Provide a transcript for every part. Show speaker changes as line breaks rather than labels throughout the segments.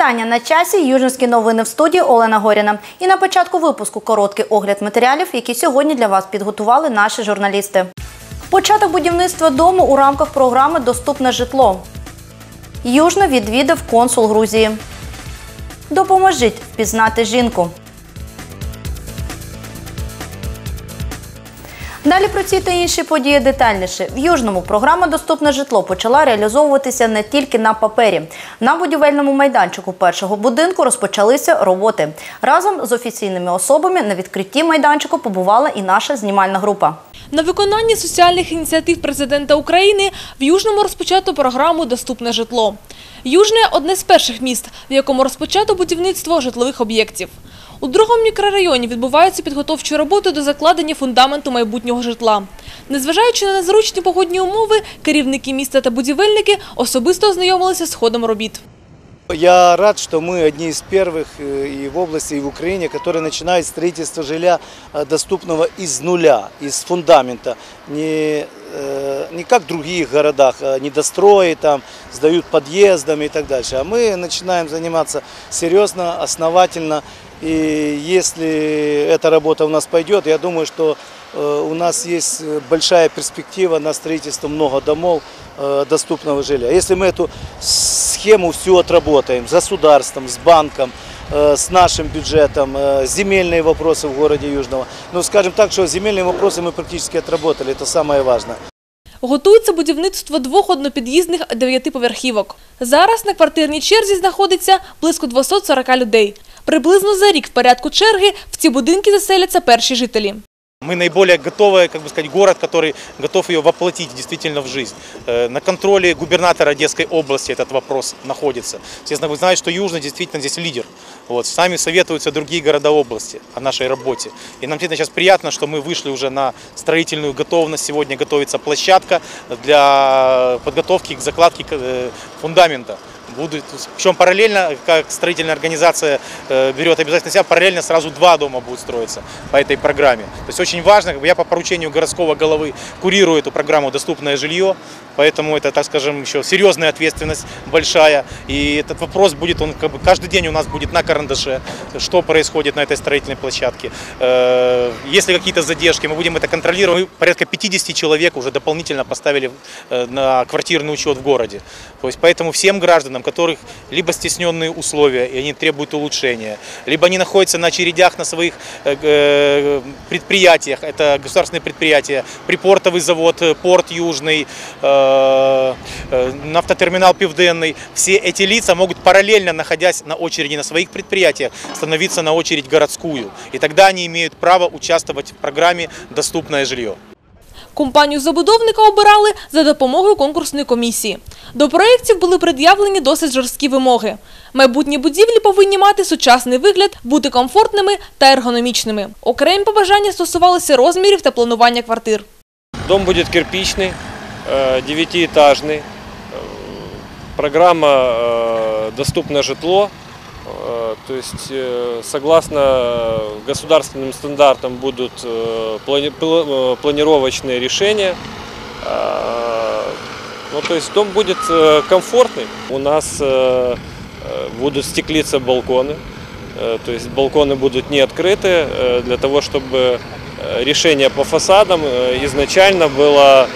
Вітання на часі. Южинські новини в студії Олена Горіна. І на початку випуску короткий огляд матеріалів, які сьогодні для вас підготували наші журналісти. Початок будівництва дому у рамках програми Доступне житло. Южно відвідав консул Грузії. Допоможіть впізнати жінку. Далі про ці та інші події детальніше. В Южному програма Доступне житло почала реалізовуватися не тільки на папері. На будівельному майданчику першого будинку розпочалися роботи. Разом з офіційними особами на відкритті майданчику побувала і наша знімальна група.
На виконанні соціальних ініціатив президента України в Южному розпочато програму Доступне житло. Южне – одне з перших міст, в якому розпочато будівництво житлових об'єктів. У другому мікрорайоні відбуваються підготовчі роботи до закладення фундаменту майбутнього житла. Незважаючи на незручні погодні умови, керівники міста та будівельники особисто ознайомилися з ходом робіт.
Я рад, что мы одни из первых э, и в области, и в Украине, которые начинают строительство жилья э, доступного из нуля, из фундамента. Не, э, не как в других городах, а недострои там, сдают подъездами и так дальше. А мы начинаем заниматься серьезно, основательно. И если эта работа у нас пойдет, я думаю, что э, у нас есть большая перспектива на строительство много домов э, доступного жилья. Если мы эту схему всю отработаем с государством, с банком, э, с нашим бюджетом, э, земельные вопросы в городе Южного. Ну, скажем так, что земельные вопросы мы практически отработали, это самое важное.
Готується будівництво двох однопід'їзних дев'ятиповерхівок. Зараз на квартирній черзі знаходиться близько 240 людей. Приблизно за рік в порядку черги в ці будинки заселяться перші жителі.
Мы наиболее готовый, как бы сказать, город, который готов ее воплотить действительно в жизнь. Э, На контроле губернатора Одесской области этот вопрос находится. Естественно, вы знаете, что Южный действительно здесь лидер. Вот, с нами советуются другие города области о нашей работе. И нам действительно сейчас приятно, что мы вышли уже на строительную готовность. Сегодня готовится площадка для подготовки к закладке э, фундамента. Будут, причем параллельно, как строительная организация э, берет обязательно себя, параллельно сразу два дома будут строиться по этой программе. То есть очень важно, я по поручению городского головы курирую эту программу «Доступное жилье», поэтому это, так скажем, еще серьезная ответственность большая. И этот вопрос будет, он как бы каждый день у нас будет на карандаше, что происходит на этой строительной площадке. Э, Если какие-то задержки, мы будем это контролировать. Мы порядка 50 человек уже дополнительно поставили э, на квартирный учет в городе. То есть поэтому всем гражданам, у которых либо стесненные условия, и они требуют улучшения, либо они находятся на очередях на своих э, э, предприятиях, это государственные предприятия, припортовый завод, э, порт Южный, нафтотерминал Пивденный, все эти лица могут параллельно, находясь на очереди на своих предприятиях, становиться на очередь городскую. И тогда они имеют право участвовать в программе «Доступное жилье».
Компанію забудовника обирали за допомогою конкурсної комісії. До проєктів були пред'явлені досить жорсткі вимоги. Майбутні будівлі повинні мати сучасний вигляд, бути комфортними та ергономічними. Окремі побажання стосувалися розмірів та планування квартир.
Дом будет кирпичный, э, девятиэтажный. Э, Программа э, «Доступное житло». Э, То есть, э, согласно государственным стандартам будут э, плани- пла- планировочные решения. Ну, то есть дом будет комфортный. У нас будут стеклиться балконы. То есть балконы будут не открыты для того, чтобы решение по фасадам изначально было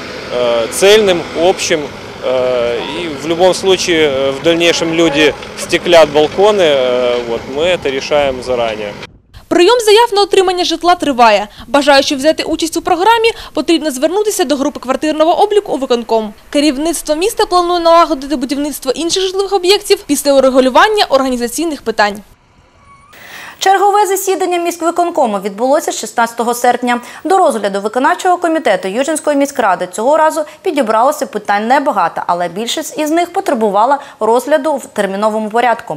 цельным, общим. э, И в любом случае э, в дальнейшем люди стеклят балконы, э, вот, мы это решаем заранее.
Прийом заяв на отримання житла триває. Бажаючи взяти участь у програмі, потрібно звернутися до групи квартирного обліку у виконком. Керівництво міста планує налагодити будівництво інших житлових об'єктів після урегулювання організаційних питань.
Чергове засідання міськвиконкому відбулося 16 серпня. До розгляду виконавчого комітету Южинської міськради цього разу підібралося питань небагато, але більшість із них потребувала розгляду в терміновому порядку.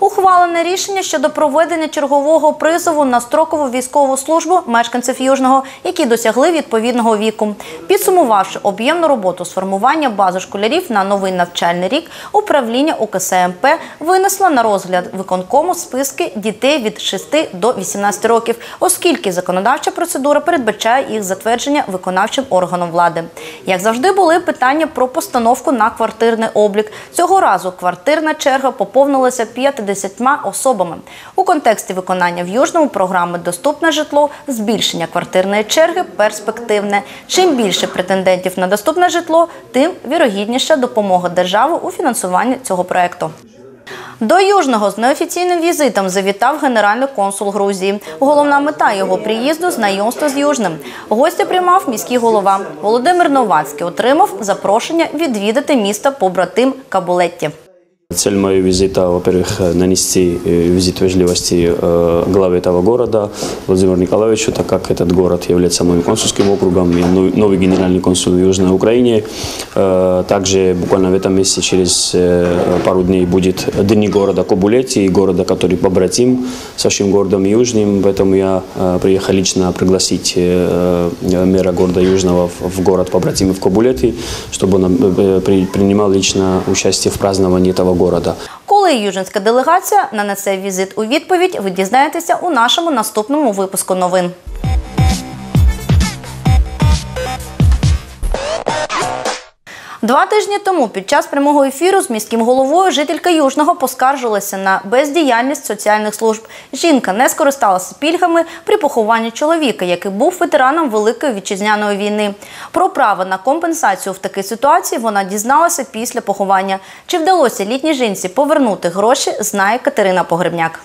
Ухвалене рішення щодо проведення чергового призову на строкову військову службу мешканців Южного, які досягли відповідного віку. Підсумувавши об'ємну роботу з формування бази школярів на новий навчальний рік, управління УКСМП винесло на розгляд виконкому списки дітей від від 6 до 18 років, оскільки законодавча процедура передбачає їх затвердження виконавчим органом влади. Як завжди, були питання про постановку на квартирний облік. Цього разу квартирна черга поповнилася 50 особами. У контексті виконання в Южному програми Доступне житло збільшення квартирної черги перспективне. Чим більше претендентів на доступне житло, тим вірогідніша допомога держави у фінансуванні цього проекту. До Южного з неофіційним візитом завітав генеральний консул Грузії. Головна мета його приїзду знайомство з Южним. Гостя приймав міський голова Володимир Новацький. Отримав запрошення відвідати місто побратим Кабулетті.
Цель моего визита, во-первых, э, нанести э, визит вежливости э, главе этого города Владимиру Николаевичу, так как этот город является моим консульским округом и новый- генеральный консул в Южной Украине. Также буквально в этом месяце через пару дней будет дни города Кобулети, города, который побратим с вашим городом Южным. Поэтому я приехал лично пригласить мэра города Южного в- город побратимый в Кобулети, чтобы он при- принимал лично участие в праздновании этого города.
Коли южинська делегація нанесе візит у відповідь, ви дізнаєтеся у нашому наступному випуску новин. Два тижні тому під час прямого ефіру з міським головою жителька Южного поскаржилася на бездіяльність соціальних служб. Жінка не скористалася пільгами при похованні чоловіка, який був ветераном Великої вітчизняної війни. Про право на компенсацію в такій ситуації вона дізналася після поховання. Чи вдалося літній жінці повернути гроші, знає Катерина Погребняк.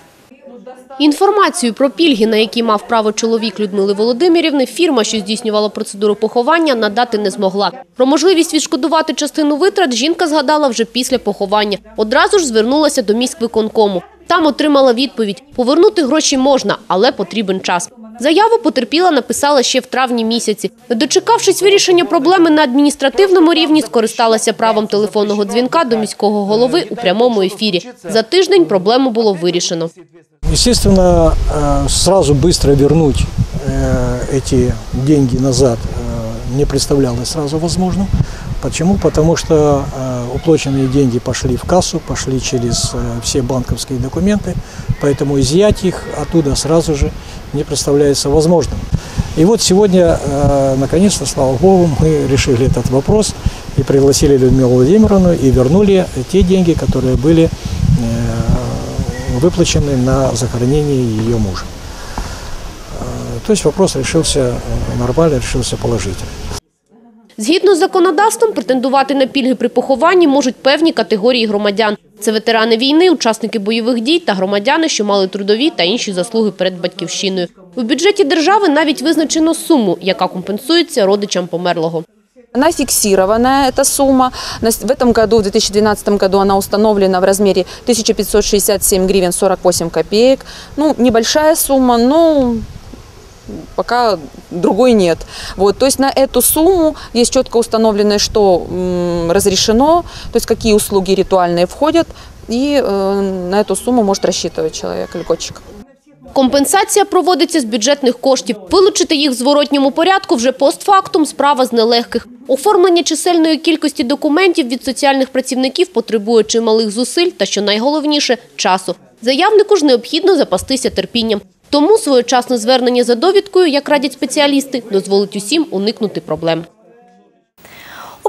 Інформацію про пільги, на які мав право чоловік Людмили Володимирівни, фірма, що здійснювала процедуру поховання, надати не змогла. Про можливість відшкодувати частину витрат жінка згадала вже після поховання. Одразу ж звернулася до міськвиконкому. Там отримала відповідь – повернути гроші можна, але потрібен час. Заяву потерпіла написала ще в травні місяці. Не Дочекавшись вирішення проблеми на адміністративному рівні, скористалася правом телефонного дзвінка до міського голови у прямому ефірі. За тиждень проблему було вирішено.
Естественно, э, сразу быстро вернуть э, эти деньги назад э, не представлялось сразу возможным. Почему? Потому что уплаченные деньги пошли в кассу, пошли через все банковские документы, поэтому изъять их оттуда сразу же не представляется возможным. И вот сегодня, наконец-то, слава богу, мы решили этот вопрос и пригласили Людмилу Владимировну и вернули те деньги, которые были выплачены на захоронение ее мужа. Э, То есть вопрос решился э, нормально, решился положительно.
Згідно з законодавством, претендувати на пільги при похованні можуть певні категорії громадян. Це ветерани війни, учасники бойових дій та громадяни, що мали трудові та інші заслуги перед батьківщиною. У бюджеті держави навіть визначено суму, яка компенсується родичам померлого.
Она фиксированная, эта сумма. В этом году, в 2012 году, она установлена в размере 1567 гривен 48 копеек. Ну, небольшая сумма, но пока другой нет. Вот, то есть на эту сумму есть четко установленное, что разрешено, то есть какие услуги ритуальные входят, и э, на эту сумму может рассчитывать человек, льготчик.
Компенсація проводиться з бюджетних коштів. Вилучити їх в зворотньому порядку вже постфактум – справа з нелегких. Оформлення чисельної кількості документів від соціальних працівників потребує чималих зусиль та, що найголовніше – часу. Заявнику ж необхідно запастися терпінням. Тому своєчасне звернення за довідкою, як радять спеціалісти, дозволить усім уникнути проблем.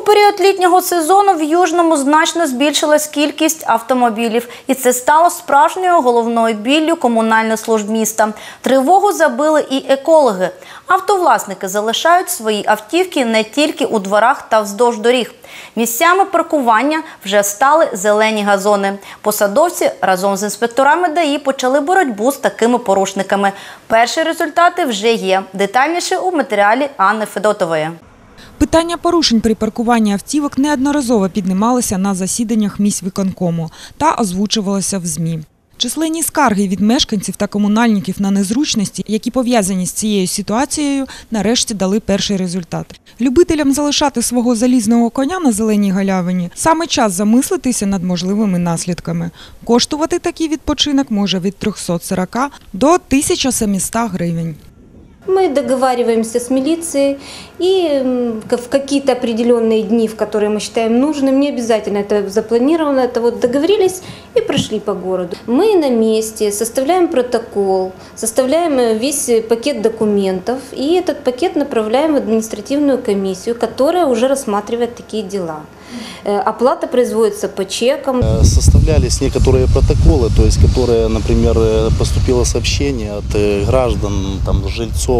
Період літнього сезону в Южному значно збільшилась кількість автомобілів, і це стало справжньою головною біллю комунальних служб міста. Тривогу забили і екологи. Автовласники залишають свої автівки не тільки у дворах та вздовж доріг. Місцями паркування вже стали зелені газони. Посадовці разом з інспекторами ДАІ почали боротьбу з такими порушниками. Перші результати вже є. Детальніше у матеріалі Анни Федотової.
Питання порушень при паркуванні автівок неодноразово піднімалися на засіданнях міськвиконкому та озвучувалося в ЗМІ. Численні скарги від мешканців та комунальників на незручності, які пов'язані з цією ситуацією, нарешті дали перший результат. Любителям залишати свого залізного коня на зеленій галявині саме час замислитися над можливими наслідками. Коштувати такий відпочинок може від 340 до 1700 гривень.
Мы договариваемся с милицией, и в какие-то определенные дни, в которые мы считаем нужным, не обязательно это запланировано, это вот договорились и прошли по городу. Мы на месте составляем протокол, составляем э, весь э, пакет документов, и этот пакет направляем в административную комиссию, которая уже рассматривает такие дела. Э, Оплата производится по чекам.
Составлялись некоторые протоколы, то есть которые, например, поступило сообщение от граждан, там, жильцов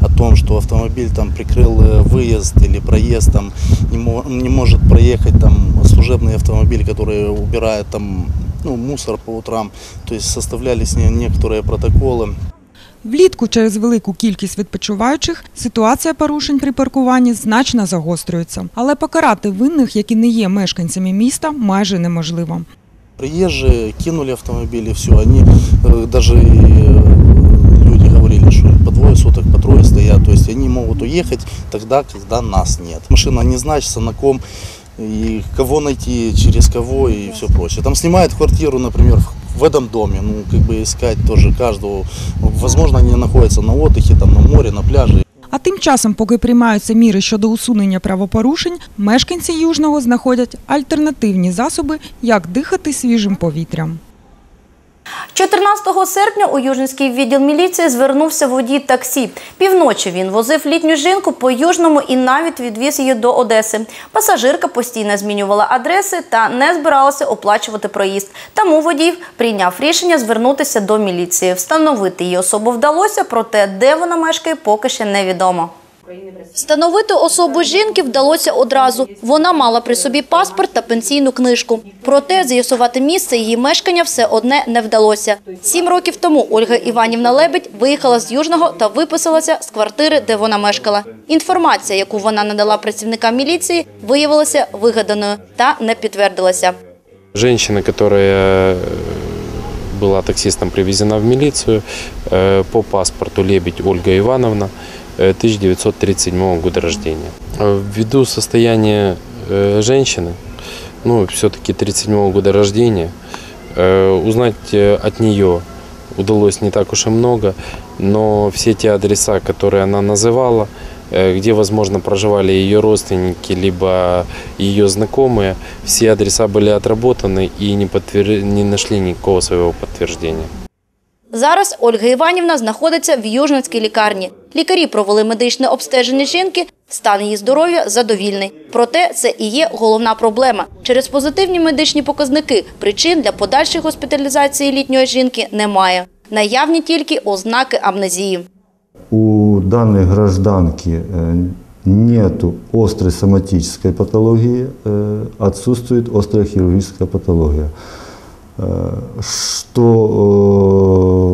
о том, что автомобиль там прикрыл э, выезд или проезд, там, не, мо- не может проехать там служебный автомобиль, который убирает там ну, мусор по утрам. То есть составлялись не- некоторые протоколы.
Влітку через велику кількість відпочиваючих ситуація порушень при паркуванні значно загострюється. Але покарати винних, які не є мешканцями міста, майже неможливо.
Приезжие кинули автомобили, все, они э, есть они могут уехать тогда, когда нас нет. Машина не значится, на ком, и кого найти, через кого и все прочее. Там снимают квартиру, например, в- в этом доме, ну, как бы искать тоже каждого. Возможно, они находятся на отдыхе, там, на море, на пляже.
А тим часом, поки приймаються міри щодо усунення правопорушень, мешканці Южного знаходять альтернативні засоби, як дихати свіжим повітрям.
14 серпня у Южницький відділ міліції звернувся водій таксі. Півночі він возив літню жінку по Южному і навіть відвіз її до Одеси. Пасажирка постійно змінювала адреси та не збиралася оплачувати проїзд. Тому водій прийняв рішення звернутися до міліції. Встановити її особу вдалося, проте де вона мешкає, поки ще невідомо. Встановити особу жінки вдалося одразу. Вона мала при собі паспорт та пенсійну книжку. Проте з'ясувати місце її мешкання все одне не вдалося. Сім років тому Ольга Іванівна Лебедь виїхала з Южного та виписалася з квартири, де вона мешкала. Інформація, яку вона надала працівникам міліції, виявилася вигаданою та не підтвердилася.
Женщина, которая э, была таксистом привезена в милицию э, по паспорту Лебедь Ольга Ивановна, э, 1937 года рождения. Э, Ввиду состояния э, женщины, ну, все-таки 37 года рождения, э, узнать э, от нее удалось не так уж и много, но все те адреса, которые она называла, э, где, возможно, проживали ее родственники, либо ее знакомые, все адреса были отработаны и не, подтвер- не нашли никакого своего подтверждения.
Зараз Ольга Іванівна знаходиться в Южницькій лікарні. Лікарі провели медичне обстеження жінки, стан її здоров'я задовільний. Проте це і є головна проблема. Через позитивні медичні показники причин для подальшої госпіталізації літньої жінки немає. Наявні тільки ознаки амнезії.
У данной гражданки э, нету острой соматической патологии, э, отсутствует острая хирургическая патология, э, Что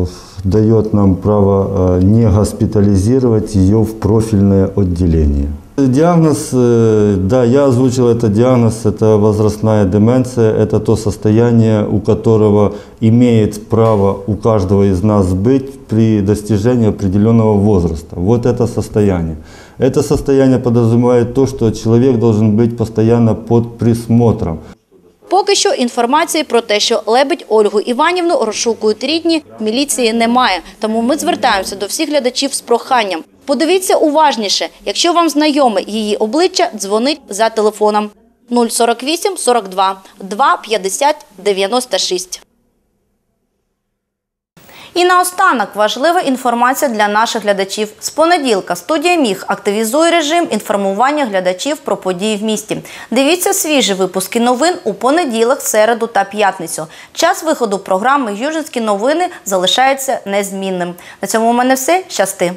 э, дает нам право э, не госпитализировать ее в профильное отделение. Диагноз, э, да, я озвучил это диагноз, это возрастная деменция, это то состояние, у которого имеет право у каждого из нас быть при достижении определенного возраста. Вот это состояние. Это состояние подразумевает то, что человек должен быть постоянно под присмотром.
Поки що інформації про те, що лебедь Ольгу Іванівну розшукують рідні, міліції немає. Тому ми звертаємося до всіх глядачів з проханням. Подивіться уважніше. Якщо вам знайоме її обличчя, дзвонить за телефоном 048 42 2 50 96. І наостанок важлива інформація для наших глядачів. З понеділка студія міг активізує режим інформування глядачів про події в місті. Дивіться свіжі випуски новин у понеділок, середу та п'ятницю. Час виходу програми Южинські новини залишається незмінним. На цьому у мене все. Щасти.